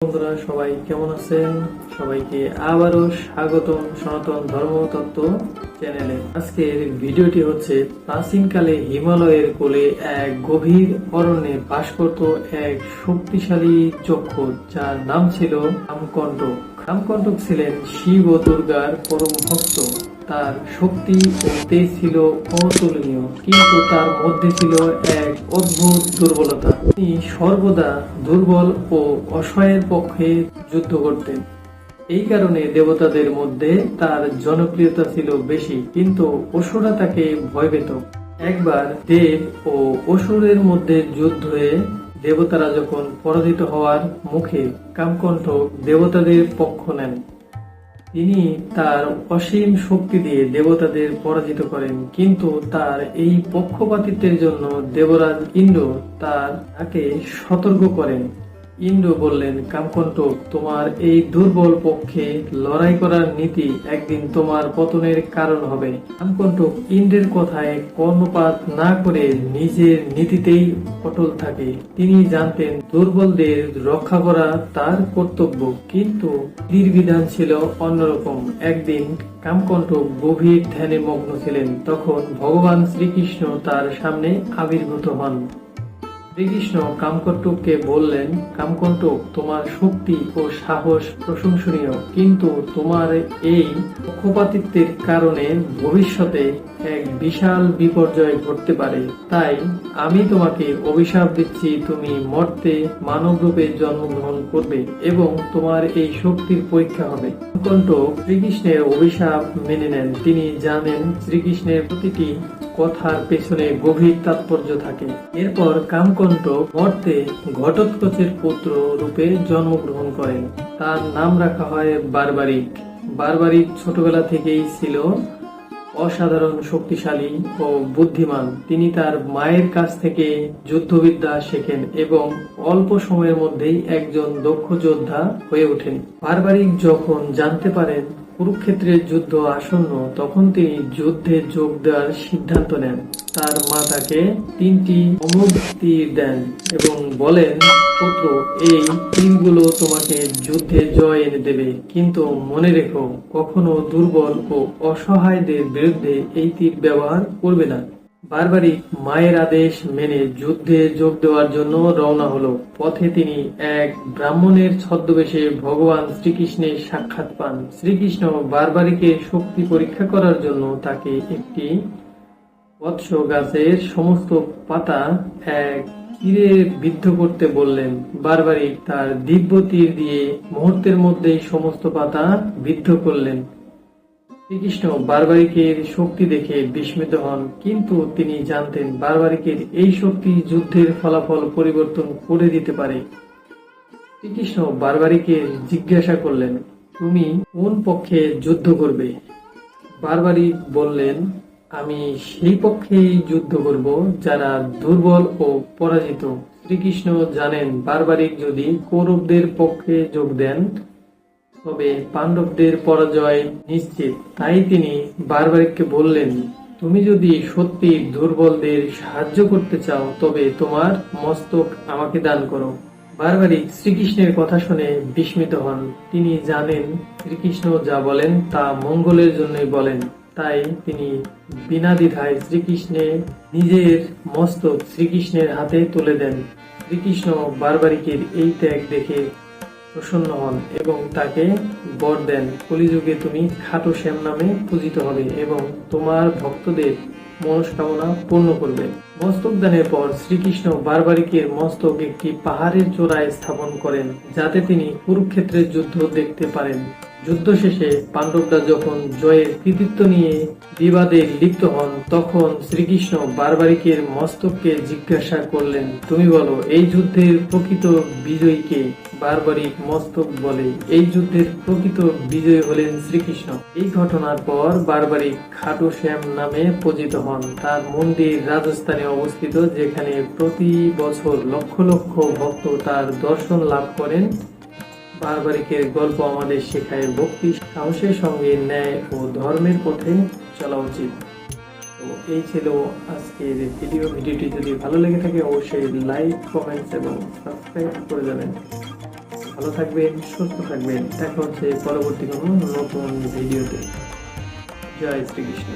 বন্ধুরা, সবাই কেমন আছেন? সবাইকে আবারও স্বাগতম সনাতন ধর্মতত্ত্ব চ্যানেলে। আজকের ভিডিওটি হচ্ছে প্রাচীনকালে হিমালয়ের কোলে এক গভীর অরণ্যে বাস করত এক শক্তিশালী চক্ষু, যার নাম ছিল রামকণ্টক রামকণ্টক ছিলেন শিব ও দুর্গার পরম ভক্ত তার শক্তি ও তেজ ছিল অতুলনীয়, কিন্তু তার মধ্যে ছিল এক অদ্ভুত দুর্বলতা। তিনি সর্বদা দুর্বল ও অসহায়ের পক্ষে যুদ্ধ করতেন। এই কারণে দেবতাদের মধ্যে তার জনপ্রিয়তা ছিল বেশি, কিন্তু অসুরা তাকে ভয় পেত। একবার দেব ও অসুরের মধ্যে যুদ্ধ হয়ে দেবতারা যখন পরাজিত হওয়ার মুখে কামকণ্ঠ দেবতাদের পক্ষ নেন, তিনি তার অসীম শক্তি দিয়ে দেবতাদের পরাজিত করেন। কিন্তু তার এই পক্ষপাতিত্বের জন্য দেবরাজ ইন্দ্র তার তাকে সতর্ক করেন। ইন্দ্র বললেন কামকণ্টক তোমার এই দুর্বল পক্ষে লড়াই করার নীতি একদিন তোমার পতনের কারণ হবে। কামকণ্টক ইন্দ্রের কথায় কর্ণপাত না করে নিজের নীতিতেই অটল থাকে। তিনি জানতেন দুর্বলদের রক্ষা করা তার কর্তব্য, কিন্তু বিধান ছিল অন্যরকম। একদিন কামকণ্টক গভীর ধ্যানে মগ্ন ছিলেন, তখন ভগবান শ্রীকৃষ্ণ তার সামনে আবির্ভূত হন। শ্রীকৃষ্ণ কামকন্টুককে বললেন কামকন্টুক তোমার শক্তি ও সাহস প্রশংসনীয়। কিন্তু তোমার এই পক্ষপাতিত্বের কারণে ভবিষ্যতে এক বিশাল বিপর্যয় ঘটতে পারে। তাই আমি তোমাকে অভিশাপ দিচ্ছি, তুমি মর্তে মানব রূপে জন্মগ্রহণ করবে এবং তোমার এই শক্তির পরীক্ষা হবে। কামকণ্টক শ্রীকৃষ্ণের অভিশাপ মেনে নেন। তিনি জানেন শ্রীকৃষ্ণের প্রতিটি কথার পেছনে গভীর তাৎপর্য থাকে। এরপর কামকণ্ঠ মর্তে ঘটোৎকচের পুত্র রূপে জন্মগ্রহণ করেন। তার নাম রাখা হয় বারবারিক। বারবারিক ছোটবেলা থেকেই ছিল অসাধারণ, শক্তিশালী ও বুদ্ধিমান। তিনি তার মায়ের কাছ থেকে যুদ্ধবিদ্যা শেখেন এবং অল্প সময়ের মধ্যেই একজন দক্ষ যোদ্ধা হয়ে ওঠেন। পারিবারিক যখন জানতে পারেন কুরুক্ষেত্রের যুদ্ধ আসন্ন, তখন তিনি যুদ্ধে যোগ দেওয়ার সিদ্ধান্ত নেন। তার মা তাকে তিনটি তীর দেন এবং বলেন, পুত্র, এই তীরগুলো তোমাকে যুদ্ধে জয় এনে দেবে। কিন্তু মনে রেখো, কখনো দুর্বল ও অসহায়দের বিরুদ্ধে এই তীর ব্যবহার করবে না। বারবারিক মায়ের আদেশ মেনে যুদ্ধে যোগ দেওয়ার জন্য রওনা হলো। পথে তিনি এক ব্রাহ্মণের ছদ্মবেশে ভগবান শ্রীকৃষ্ণের সাক্ষাৎ পান। শ্রীকৃষ্ণ বারবারিকে শক্তি পরীক্ষা করার জন্য তাকে একটি বৎস গাছের সমস্ত পাতা এক তীরে বিদ্ধ করতে বললেন। বারবারিক তার দিব্য তীর দিয়ে মুহূর্তের মধ্যেই সমস্ত পাতা বিদ্ধ করলেন। শ্রীকৃষ্ণ বারবারিকের শক্তি দেখে বিস্মিত হন, কিন্তু তিনি জানতেন বারবারিকের এই শক্তি যুদ্ধের ফলাফল পরিবর্তন করে দিতে পারে। শ্রীকৃষ্ণ বারবারিকে জিজ্ঞাসা করলেন, তুমি কোন পক্ষে যুদ্ধ করবে? বারবারিক বললেন, আমি সেই পক্ষেই যুদ্ধ করব যারা দুর্বল ও পরাজিত। শ্রীকৃষ্ণ জানেন বারবারিক যদি কৌরবদের পক্ষে যোগ দেন তবে পাণ্ডবদের পরাজয় নিশ্চিত। তাই তিনি বারবারিককে বললেন, তুমি যদি সত্যি দুর্বলদের সাহায্য করতে চাও, তবে তোমার মস্তক আমাকে দান করো। বারবারিক শ্রীকৃষ্ণের কথা শুনে বিস্মিত হন। তিনি জানেন শ্রীকৃষ্ণ যা বলেন তা মঙ্গলের জন্যই বলেন। তাই তিনি বিনা দ্বিধায় শ্রীকৃষ্ণে নিজের মস্তক শ্রীকৃষ্ণের হাতে তুলে দেন। শ্রীকৃষ্ণ বারবারিকের এই ত্যাগ দেখে প্রসন্ন হন এবং তাকে বর দেন, কলিযুগে তুমি খাটো শ্যাম নামে পূজিত হবে এবং তোমার ভক্তদের মনস্কামনা পূর্ণ করবে। মস্তক দানের পর শ্রীকৃষ্ণ বারবারিকের মস্তক একটি পাহাড়ের চোরায় স্থাপন করেন, যাতে তিনি কুরুক্ষেত্রের যুদ্ধ দেখতে পারেন। যুদ্ধ শেষে পাণ্ডবরা যখন জয়ের কৃতিত্ব নিয়ে বিবাদে লিপ্ত হন, তখন শ্রীকৃষ্ণ বারবারিকের মস্তককে জিজ্ঞাসা করলেন, তুমি বলো, এই যুদ্ধের প্রকৃত বিজয়ীকে বারবারিক মস্তক বলে? এই যুদ্ধের প্রকৃত বিজয়ী হলেন শ্রীকৃষ্ণ। এই ঘটনার পর বারবারিক খাটু শ্যাম নামে পূজিত হন। তার মন্দির রাজস্থানে অবস্থিত, যেখানে প্রতি বছর লক্ষ লক্ষ ভক্ত তার দর্শন লাভ করেন। বারবারিকের গল্প আমাদের শেখায় ভক্তি, সাহসের সঙ্গে ন্যায় ও ধর্মের পথে চলা উচিত। তো এই ছিল আজকের ভিডিও ভিডিওটি যদি ভালো লেগে থাকে, অবশ্যই লাইক কমেন্টস এবং সাবস্ক্রাইব করে যাবেন ভালো থাকবেন, সুস্থ থাকবেন। দেখা হচ্ছে পরবর্তী কোনো নতুন ভিডিওতে জয় শ্রীকৃষ্ণ।